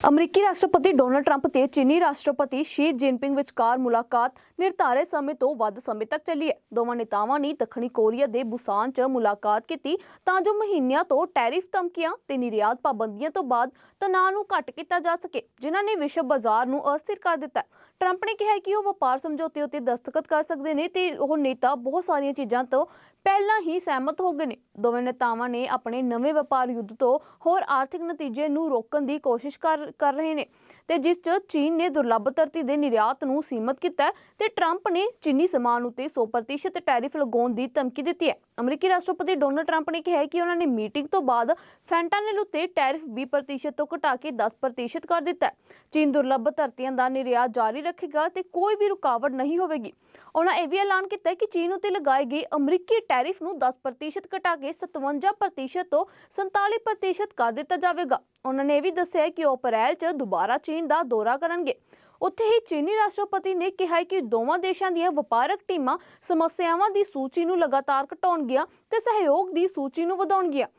ਅਮਰੀਕੀ ਰਾਸ਼ਟਰਪਤੀ Donald Trump ਤੇ ਚੀਨੀ ਰਾਸ਼ਟਰਪਤੀ ਸ਼ੀ ਜਿਨਪਿੰਗ ਵਿਚਕਾਰ ਮੁਲਾਕਾਤ ਨਿਰਧਾਰਿਤ ਸਮੇਂ ਤੋਂ ਵੱਧ ਸਮੇਂ ਤੱਕ ਚੱਲੀ ਹੈ। ਦੋਵਾਂ ਨੇਤਾਵਾਂ ਨੇ ਦੱਖਣੀ ਕੋਰੀਆ ਦੇ ਬੁਸਾਨ 'ਚ ਮੁਲਾਕਾਤ ਕੀਤੀ ਤਾਂ ਜੋ ਮਹੀਨਿਆਂ ਤੋਂ ਟੈਰਿਫ ਧਮਕੀਆਂ ਤੇ ਨਿਰਯਾਤ ਪਾਬੰਦੀਆਂ ਤੋਂ ਬਾਅਦ ਤਣਾਅ ਨੂੰ ਘੱਟ ਕੀਤਾ ਜਾ ਸਕੇ, ਜਿਨ੍ਹਾਂ ਨੇ ਵਿਸ਼ਵ ਬਾਜ਼ਾਰ ਨੂੰ ਅਸਥਿਰ ਕਰ ਦਿੱਤਾ ਟਰੰਪ ਨੇ ਕਿਹਾ ਕਿ ਉਹ ਵਪਾਰ ਸਮਝੌਤੇ ਉੱਤੇ ਦਸਤਖਤ ਕਰ ਸਕਦੇ ਨੇ ਤੇ ਉਹ ਨੇਤਾ ਬਹੁਤ ਸਾਰੀਆਂ ਚੀਜ਼ਾਂ ਤੋਂ ਪਹਿਲਾਂ ਹੀ ਸਹਿਮਤ ਹੋ ਗਏ ਨੇ। ਦੋਵੇਂ ਨੇਤਾਵਾਂ ਨੇ ਆਪਣੇ ਨਵੇਂ ਵਪਾਰ ਯੁੱਧ ਤੋਂ ਹੋਰ ਆਰਥਿਕ ਨਤੀਜੇ ਨੂੰ ਰੋਕਣ ਦੀ ਕੋਸ਼ਿਸ਼ ਕਰ ਰਹੇ ਨੇ ਤੇ ਜਿਸ 'ਚ ਚੀਨ ਨੇ ਦੁਰਲੱਭ ਧਰਤੀ ਦੇ ਨਿਰਯਾਤ ਨੂੰ ਸੀਮਤ ਕੀਤਾ ਤੇ ਟਰੰਪ ਨੇ ਚੀਨੀ ਸਮਾਨ ਉੱਤੇ 100% ਟੈਰਿਫ ਲਗਾਉਣ ਦੀ ਧਮਕੀ ਦਿੱਤੀ ਹੈ। ਅਮਰੀਕੀ ਰਾਸ਼ਟਰਪਤੀ ਡੋਨਲਡ ਟਰੰਪ ਨੇ ਕਿਹਾ ਕਿ ਉਹਨਾਂ ਨੇ ਮੀਟਿੰਗ ਤੋਂ ਬਾਅਦ ਫੈਂਟਾਨਿਲ ਉੱਤੇ ਟੈਰਿਫ 20% ਤੋਂ ਘਟਾ ਕੇ 10% ਕਰ ਦਿੱਤਾ ਚੀਨ ਦੁਰਲੱਭ ਧਰਤੀਆਂ ਦਾ ਨਿਰਯਾਤ ਜਾਰੀ ਰੱਖੇਗਾ ਤੇ ਕੋਈ ਵੀ ਰੁਕਾਵਟ ਨਹੀਂ ਹੋਵੇਗੀ। ਉਹਨਾਂ ਇਹ ਵੀ ਐਲਾਨ ਕੀਤਾ ਕਿ ਚੀਨ ਉੱਤੇ ਲਗਾਏ ਗਏ ਅਮਰੀਕੀ ਟੈਰਿਫ ਨੂੰ 10% ਘਟਾ ਕੇ 57% ਤੋਂ 47% ਕਰ ਦਿੱਤਾ ਜਾਵੇਗਾ। ਉਹਨਾਂ ਨੇ ਇਹ ਵੀ ਦੱਸਿਆ ਕਿ ਉਹ ਅਪ੍ਰੈਲ 'ਚ ਦੁਬਾਰਾ ਚੀਨ ਦਾ ਦੌਰਾ ਕਰਨਗੇ। ਉੱਥੇ ਹੀ ਚੀਨੀ ਰਾਸ਼ਟਰਪਤੀ ਨੇ ਕਿਹਾ ਕਿ ਦੋਵਾਂ ਦੇਸ਼ਾਂ ਦੀਆਂ ਵਪਾਰਕ ਟੀਮਾਂ ਸਮੱਸਿਆਵਾਂ ਦੀ ਸੂਚੀ ਨੂੰ ਲਗਾਤਾਰ ਘਟਾਉਣਗੀਆਂ ਤੇ ਸਹਿਯੋਗ ਦੀ ਸੂਚੀ ਨੂੰ ਵਧਾਉਣਗੀਆਂ।